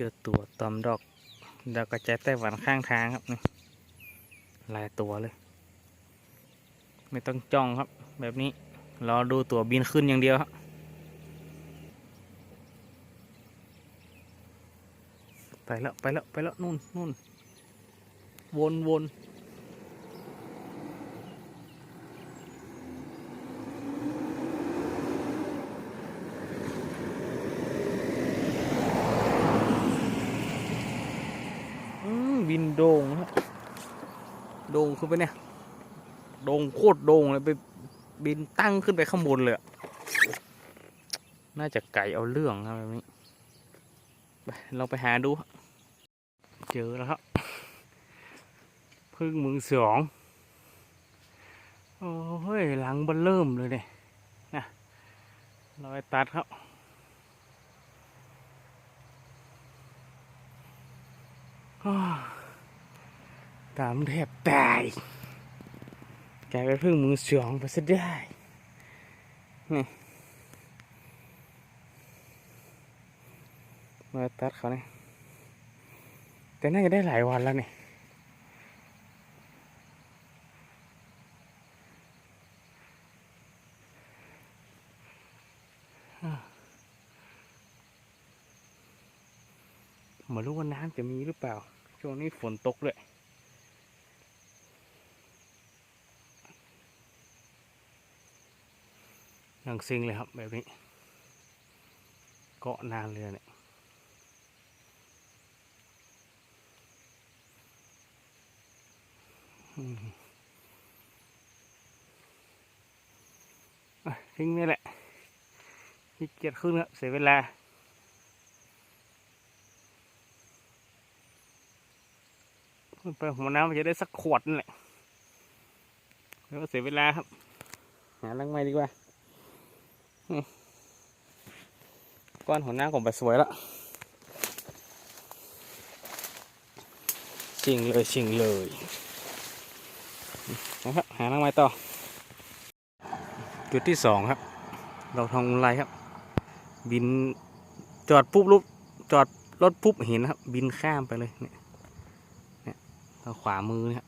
เจอตัวตอมดอกดาวกระจายไต้หวันข้างทางครับนี่หลายตัวเลย ไม่ต้องจ้องครับ แบบนี้รอดูตัวบินขึ้นอย่างเดียวครับไปแล้วไปแล้วไปแล้วนู่นนู่นวนวนอืมบินโด่งครับโด่ง ขึ้นไปเนี่ยโด่งโคตรโด่งเลยไปบินตั้งขึ้นไปข้างบนเลยอะน่าจะไก่เอาเรื่องครับแบบนี้ไปเราไปหาดู เจอแล้วครับพึ่งมึงสองโอ้ยหลังเบันเริ่มเลยเนี่ยนะเราไปตัดครับอ้า ตามแทบตายกลายเป็นพึ่งมือสองไปซะได้นี่มาตัดเขาเนี่ยแต่น่าจะได้หลายวันแล้วเนี่ยอ้าวไมารู้ว่าน้ำจะมีหรือเปล่า ช่วงนี้ฝนตกเลย ยังซิงเลยครับแบบนี้ เกาะนานเลยเนี่ยทิ้งนี่แหละขี้เกียจขึ้นครับเสียเวลาขึ้นไปหัวน้ำมันจะได้สักขวดนั่นแหละแล้วก็เสียเวลาครับ หาลังไม้ดีกว่า ก้อนหัวหน้ำผมไปสวยล้วชิงเลยชิงเลยนะครับหาลังไม้ต่อ จุดที่สองครับเราทองไรครับ บินจอดปุ๊บลุกจอดรถปุ๊บเห็นครับ บินข้ามไปเลยเนี่ยทางขวามือเนี่ย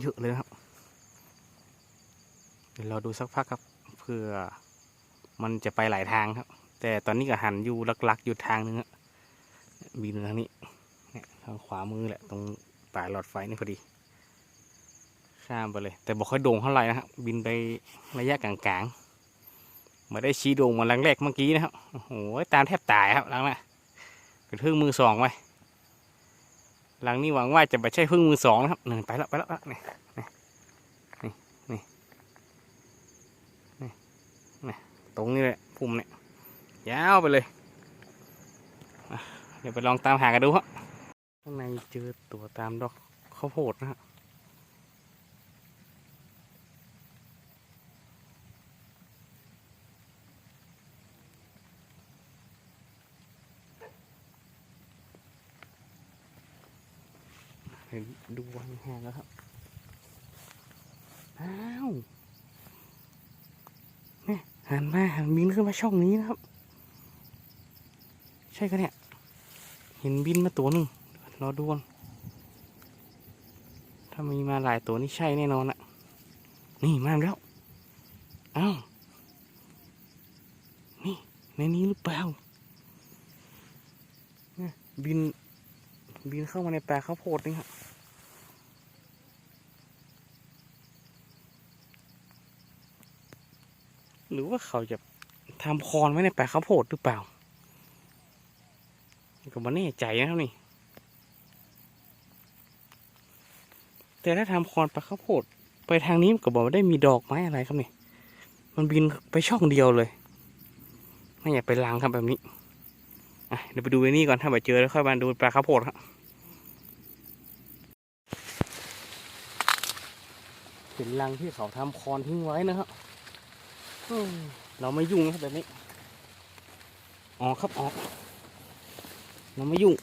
เยอะเลยครับ เดี๋ยวเราดูสักพักครับเพื่อมันจะไปหลายทางครับ แต่ตอนนี้ก็หันอยู่ลักๆอยู่ทางนึงอะบินทางนี้เนี่ยทางขวามือแหละ ตรงปลายหลอดไฟนี่พอดี ข้ามไปเลย แต่บอกค่อยโด่งเท่าไหร่นะครับ บินไประยะกลางๆมาได้ชี้โด่งมาหลังแรกเมื่อกี้นะครับ โอ้โห ตามแทบตายครับหลังน่ะเป็นพึ่งมือสองไว้ หลังนี้หวังว่าจะไปใช่พึ่งมือสองนะครับหนึ่งไปแล้วไปแล้วไปล้วนี่นี่นี่นี่นี่ตรงนี้เลยพุ่มเนี่ยยาวไปเลยเดี๋ยวไปลองตามหากันดูครับข้างในเจอตัวตามดอกข้าวโพดนะฮะเห็น ดูวันห่างแล้วครับ อ้าวนี่หันมาหันบินขึ้นมาช่องนี้นะครับ ใช่กันเนี่ย เห็นบินมาตัวหนึ่งรอดูก่อนถ้ามีมาหลายตัวนี่ใช่แน่นอนอะนี่มาแล้ว อ้าวนี่ในนี้หรือเปล่าบินบินเข้ามาในแปลข้าวโพดนี่ครับ หรือว่าเขาจะทำคอนไว้ในแปลข้าวโพดหรือเปล่า ก็ไมาแน่ใจนะครับนี่ แต่ถ้าทำคอนแปลข้าวโพด ไปทางนี้ก็บอกว่าได้มีดอกไม้อะไรครับนี่ มันบินไปช่องเดียวเลยไม่อยากไปลังครับแบบนี้เดี๋ยวไปดูไอ้นี่ก่อนถ้าไปเจอแล้วค่อยมาดูปลาข้าวโพดครับเป็นรังที่เขาทำคอนทิ้งไว้นะครับ เราไม่ยุ่งนะครับแบบนี้ ออกครับออก เราไม่ยุ่ง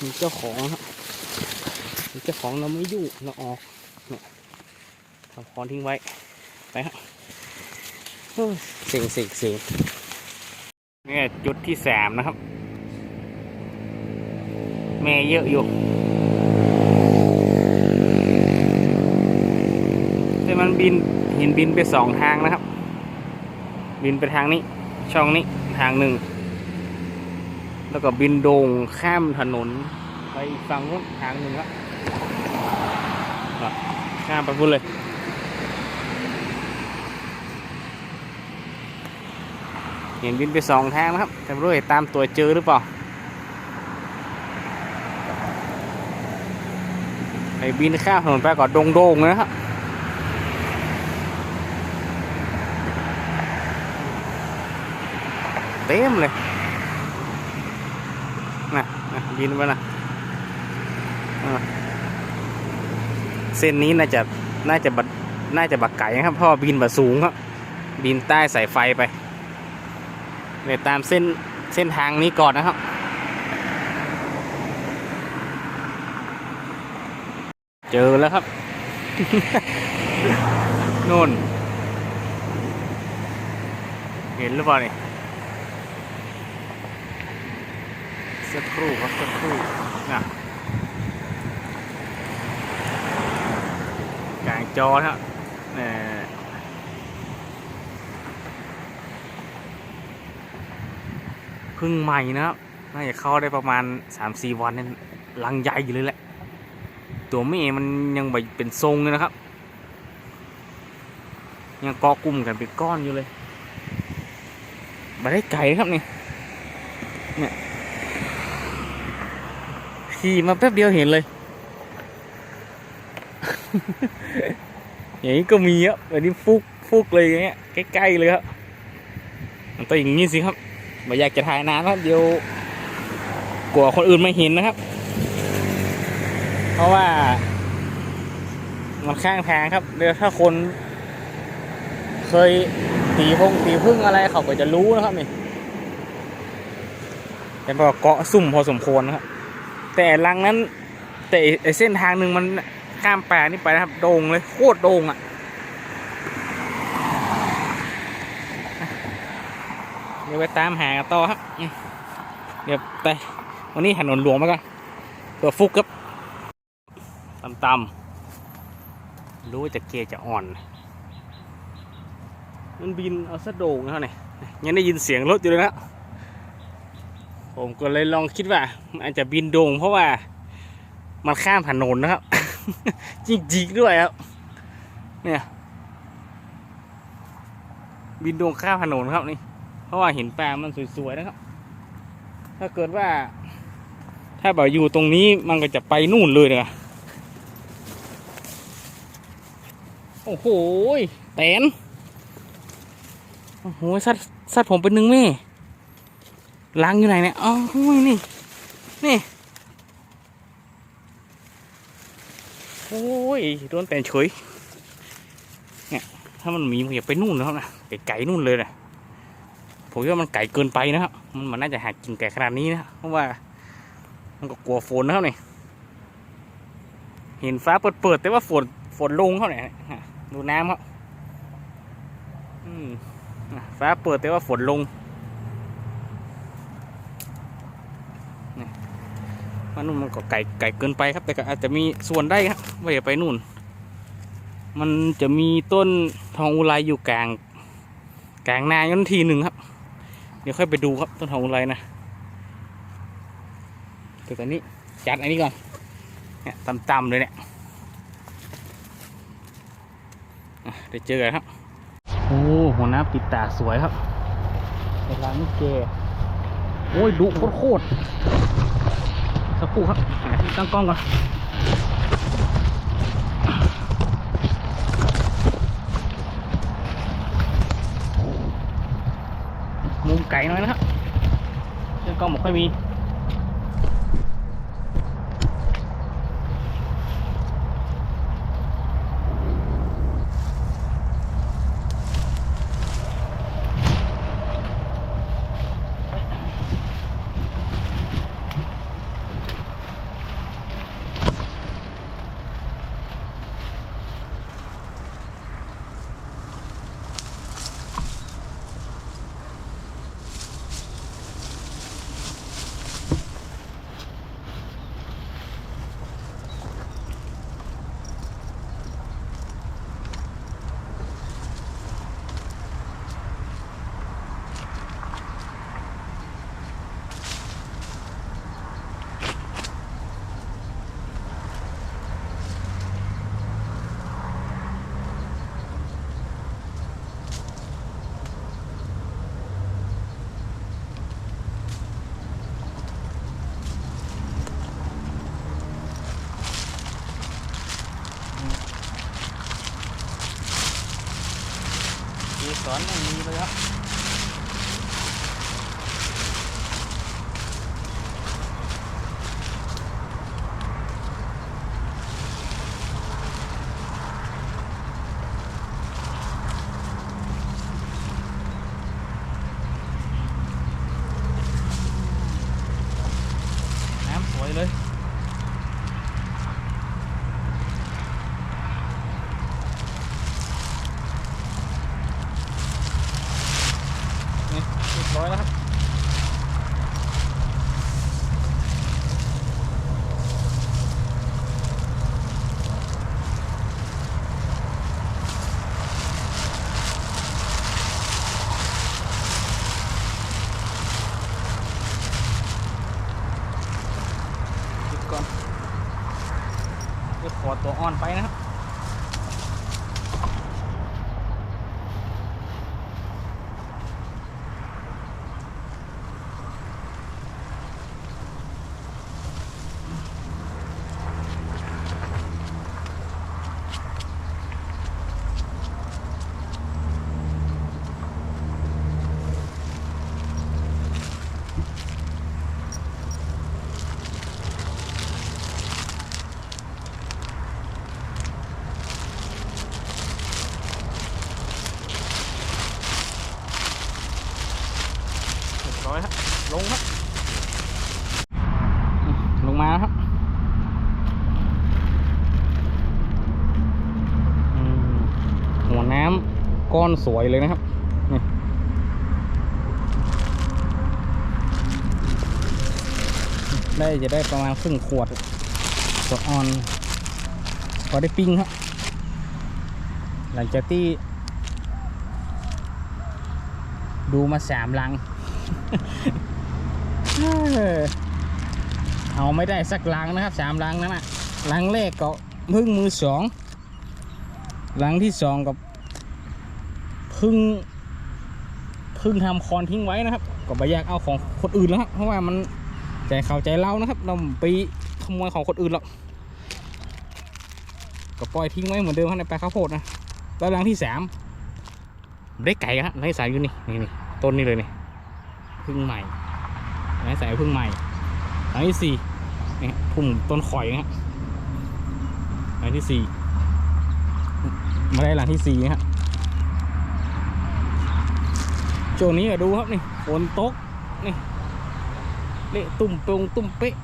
มีเจ้าของครับมีเจ้าของเราไม่ยุ่ง เราออกเนี่ยทำคอนทิ้งไว้ ไปฮะเสียงเสียงเสียงเนี่ยจุดที่สามนะครับ แม่เยอะอยู่ แต่มัน บินเห็นบินไปสองทางนะครับ บินไปทางนี้ ช่องนี้ทางหนึ่ง แล้วก็บินโด่งข้ามถนน ไปอีกฝั่งนู้นทางหนึ่งครับข้ามไปพุ่นเลยเห็นบินไปสองทางนะครับแต่ไม่รู้จะตามตัวเจอหรือเปล่าไอ้บินข้ามถนนไปก็โด่งๆนะครับ ต็มเลยนะนะบินไปนะอ่าเส้นนี้น่าจะน่าจะบัดน่าจะบักไก่ครับเพราะว่าบินบัดสูงครับบินใต้สายไฟไปเดี๋ยวตามเส้นเส้นทางนี้ก่อนนะครับเจอแล้วครับนู่น เห็นหรือเปล่านี่ สักครู่ครับสักครู่นะกลางจอนะครับเอ่พึ่งใหม่นะครับ น่าจะเข้าได้ประมาณ 3-4 วันนี่ยลังใหญ่อยู่เลยแหละ ตัวแม่มันยังแบบเป็นทรงเลยนะครับ ยังเกาะกลุ่มกันเป็นก้อนอยู่เลยมาได้ไก่ครับนี่ ขี่มาแป๊บเดียวเห็นเลย อย่างนี้ก็มีอะแบบนี้ฟุกฟุกเลยอย่างเงี้ยใกล้ๆเลยครับมันต้องอย่างนี้สิครับไม่อยากจะถ่ายนานครับเดี๋ยวกลัวคนอื่นไม่เห็นนะครับ เพราะว่า มันข้างทางครับเดี๋ยวถ้าคน เคยตีพงตีพึ่งอะไรเขาก็จะรู้นะครับนี่แต่พอเกาะซุ่มพอสมควรนะครับ แต่ลังนั้น แต่ไอเส้นทางหนึ่งมันข้ามแปลนี่ไปนะครับโด่งเลยโคตรโด่งอะเดี๋ยวไปตามหากันต่อครับเดี๋ยวไปวันนี้ถนนหลวงมาก่อนเพื่อฟุกครับต่ำๆรู้จะเกยจะอ่อน มันบินเอาซะโด่งเท่าไหร่ยังได้ยินเสียงรถอยู่เลยนะ ผมก็เลยลองคิดว่าอาจจะบินโด่งเพราะว่ามันข้ามถนนนะครับ จริงๆด้วยครับ เนี่ย บินโด่งข้ามถนนครับนี่ เพราะว่าเห็นปลามันสวยๆนะครับ ถ้าเกิดว่า ถ้าแบบอยู่ตรงนี้มันก็จะไปนู่นเลยนะโอ้โหแตนโอ้โหสัตว์สัตว์ผมเป็นหนึ่งแม่ ลังอยู่ไหนเนี่ย อ๋อนี่ นี่ โอ้ย โดนแต่เฉย เนี่ย ถ้ามันมีมันอย่าไปนู่นนะครับนะไก่ๆนู่นเลยนะผมว่ามันไก่เกินไปนะครับมันมันน่าจะหากินไก่ขนาดนี้นะ เพราะว่า มันก็กลัวฝนนะครับนี่ เห็นฟ้าเปิดๆแต่ว่าฝน ฝนลงเขาเนี่ยดูน้ำครับอืมฟ้าเปิดแต่ว่าฝนลง นนู่นมันก็ไก่ไก่เกินไปครับ แต่ก็อาจจะมีส่วนได้ครับไม่อย่าไปนู่น มันจะมีต้นทองอุไรอยู่กลางกลางนายันทีหนึ่งครับ เดี๋ยวค่อยไปดูครับต้นทองอุไรนะแต่ตอนนี้จัดอันนี้ก่อนเนี่ยต่ำๆเลยเนี่ยอะเดี๋ยวเจอกันครับ โอ้หัวหน้าปิดตาสวยครับเวลานี่เกโอ้ยดุโคตร สักครู่ครับหาที่ตั้งกล้องก่อนมุมไก่หน่อยนะครับเรื่องกล้องไม่ค่อยมี สอนไม่มีเลยครับ น้ำสวยเลย นี่เร้อยแล้วครับ หยุดก่อนเดี๋ยวขอตัวอ่อนไปนะครับ เรียบร้อยครับลงครับอืมลงมาแล้วครับอืมหัวน้ำก้ อนสวยเลยนะครับได้จะได้ประมาณครึ่งขวดตัวอ่อนพอได้ปิ้งครับ หลังจากที่ดูมาสามลัง เอาไม่ได้สักลังนะครับสามลังนั้นนะลังแรกก็พึ่งมือสองลังที่สองก็เพึ่งพึ่งทำคอนทิ้งไว้นะครับก็ไม่อยากเอาของคนอื่นแล้วครับเพราะว่ามันใจเขาใจเรานะครับ เราไปขโมยของคนอื่นหรอกก็ปล่อยทิ้งไว้เหมือนเดิมครับในแปลงข้าวโพดนะแล้วลังที่สามได้ไก่ครับลังที่สามอยู่นี่นี่นี่ต้นนี้เลยนี่พึ่งใหม่ไม้สายพึ่งใหม่หลังที่สี่นี่ฮะพุ่มต้นข่อยนะฮะหลังที่สี่มาได้หลังที่สี่นะฮะ ช่วงนี้ก็ดูครับนี่ฝนตกนี่เละตุ่มปงตุ่มเป๊ะ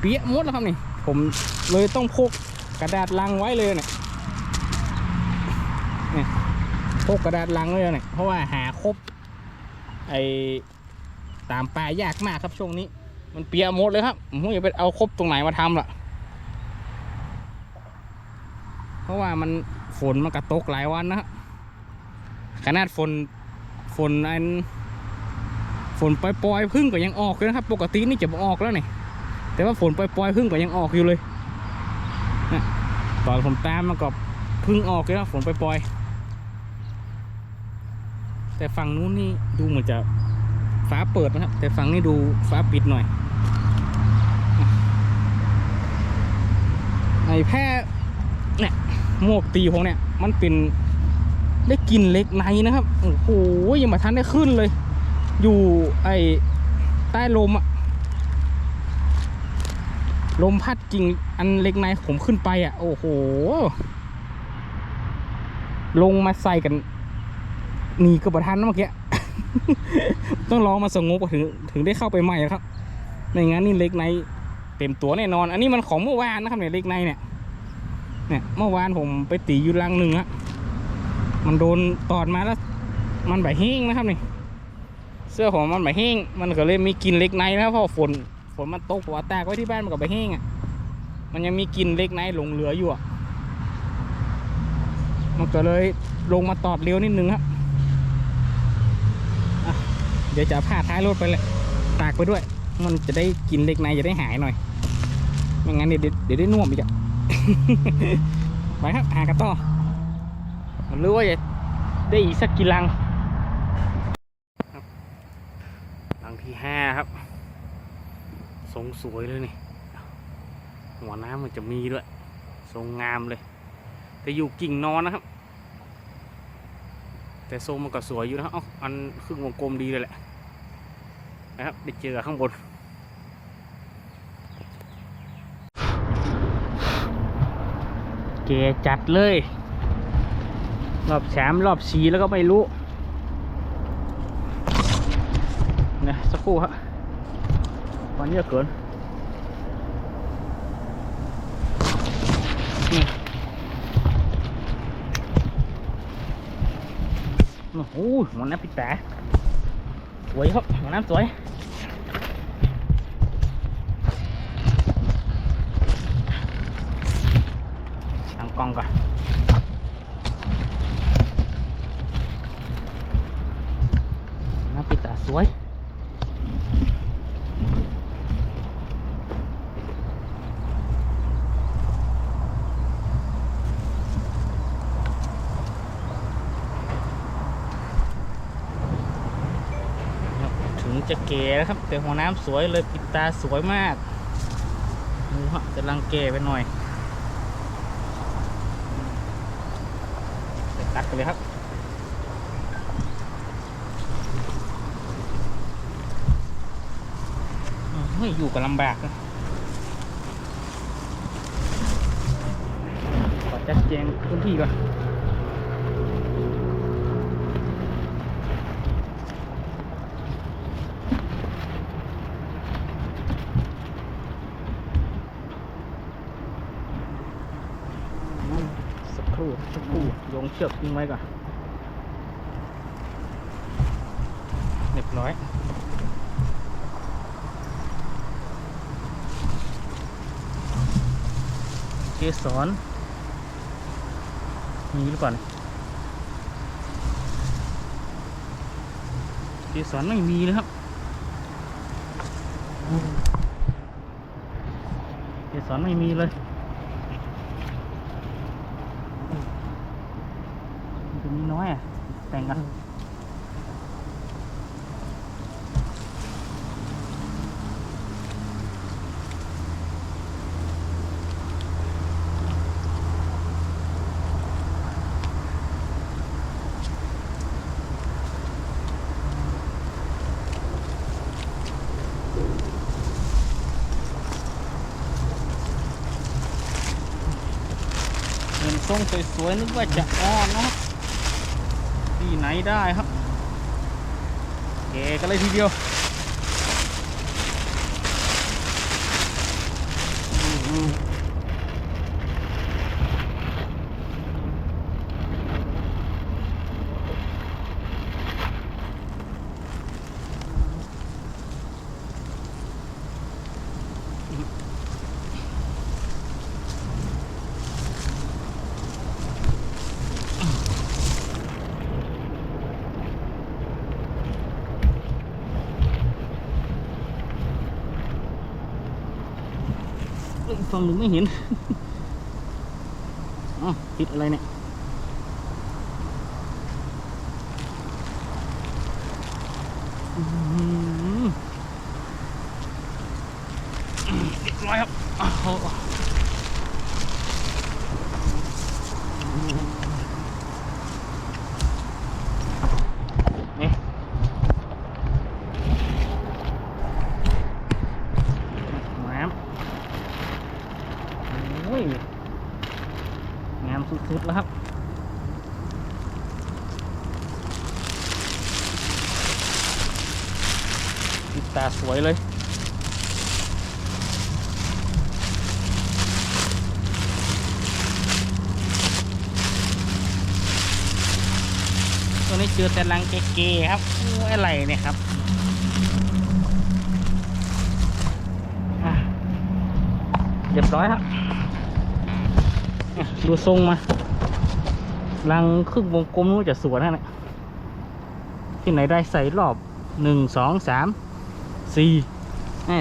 เปียหมดแล้วครับนี่ ผมเลยต้องพกกระดาษลังไว้เลยเนี่ยนี่พกกระดาษลังไว้เลยเนี่ยเพราะว่าหาครบไอตามป่ายากมากครับช่วงนี้ มันเปียหมดเลยครับผมอย่าไปเอาครบตรงไหนมาทำล่ะ เพราะว่ามันฝนมันกระตกหลายวันนะครับขนาดฝน ฝนอันฝนปล่อยๆพึ่งก็ยังออกเลยนะครับ ปกตินี่จะออกแล้วนี่แต่ว่าฝนปล่อยๆพึ่งก็ยังออกอยู่เลยนะตอนผมตามมันก็พึ่งออกเลยนะฝนปล่อยๆแต่ฝั่งนู้นนี่ดูเหมือนจะฟ้าเปิดนะครับ แต่ฝั่งนี้ดูฟ้าปิดหน่อยไอ้แพร่เนี่ยหมกตีผมเนี่ยมันเป็น ได้กลินเล็กในนะครับ โอ้โหยังมาทันได้ขึ้นเลย อยู่ไอ้ใต้ลมอะลมพัดกิ่งอันเล็กในผมขึ้นไปอะโอ้โห ลงมาใส่กันหนีก็ประทันเมื่อกี้ ต้องรอมาสงบถึงถึงได้เข้าไปใหม่ครับในงั้นนี่เล็กในเต็มตัวแน่นอน อันนี้มันของเมื่อวานนะครับเนี่ยเล็กในเนี่ยเนี่ยเมื่อวานผมไปตีอยู่รังหนึ่งอะ มันโดนตอดมาแล้ว มันใบแห้งนะครับนี่ เสื้อผมมันใบแห้ง มันก็เลยมีกลิ่นเล็กในนะครับเพราะฝนฝนมันตกหัวแตกไว้ที่บ้านมันก็ใบแห้งอะ มันยังมีกลิ่นเล็กในหลงเหลืออยู่อะ มันก็เลยลงมาตอดเร็วนิดนึงครับเดี๋ยวจะเอาผ้าท้ายรถไปเลยตากไปด้วย มันจะได้กินเล็กในจะได้หายหน่อยไม่งั้นเดี๋ยวเดี๋ยวได้น่วมอีกอะไปครับหากันต่อ มันรู้ว่าจะได้อีกสักกี่ลังลังที่ห้าครับทรงสวยเลยนี่ หัวน้ำมันจะมีด้วย ทรงงามเลย แต่อยู่กิ่งนอนนะครับ แต่ทรงมันก็สวยอยู่นะครับเอ้าอันครึ่งวงกลมดีเลยแหละนะครับได้เจอข้างบนเกจัดเลย รอบแชมป์รอบชีแล้วก็ไม่รู้นะสักครู่ฮะวันนี้เกินโอ้โหหมันน้ำปิดแตาสวยครับหมันน้ำสวยตั้งกล้องก่อนำปิดตาส วยถึงจะเก๋แล้วครับ แต่หัวน้ำสวยเลยปิดตาสวยมากดูฮะกำลังเก๋ไปหน่อยตัดไปเลยครับ เฮ้ยอยู่กับลำบากนะขอจัดแจงพื้นที่ก่อนสักครู่สักครู่โยงเชือกทิ้งไว้ก่อนเรียบร้อย กสรมีหรือเปล่าเนี่ยเกสรไม่มีเลยครับเกสรไม่มีเลยมันมีน้อยอะแต่งกัน สวยๆนึกว่าจะอ้อนเนาะที่ไหนได้ครับเกกันเลยทีเดียวอืม ฝั่งหนึ่งไม่เห็นอ๋อติดอะไรเนี่ยอื้อหือเรียบร้อยครับอ้าวนี่น้ำโอ้ย งามสุดๆแล้วครับ ติดตาสวยเลย ตัวนี้เจอแต่รังเก๋ๆครับโอ้อะไรเนี่ยครับเรียบร้อยครับ ดูทรงมารังครึ่งวงกลมนู้นจะสวยนะเนี่ยที่ไหนได้ใส่รอบหนึ่งสองสามสี่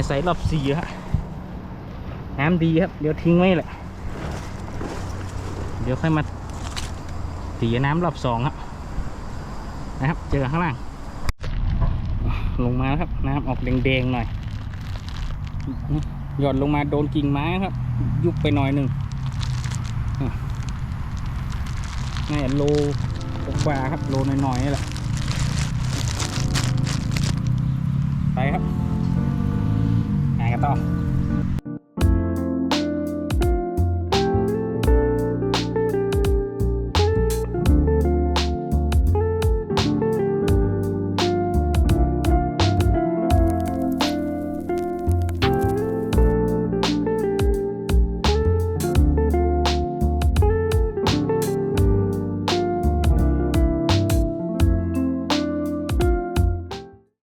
ใส่รอบสี่ฮะน้ำดีครับ เดี๋ยวทิ้งไว้แหละ เดี๋ยวค่อยมาตีน้ำรอบสองครับ นะครับ เจอข้างล่าง ลงมาแล้วครับน้ำออกแดงๆหน่อยหย่อนลงมาโดนกิ่งไม้ครับ ยุบไปหน่อยหนึ่งนี่โลกว่าครับ โลน้อยๆนี่แหละไปครับหากันต่อ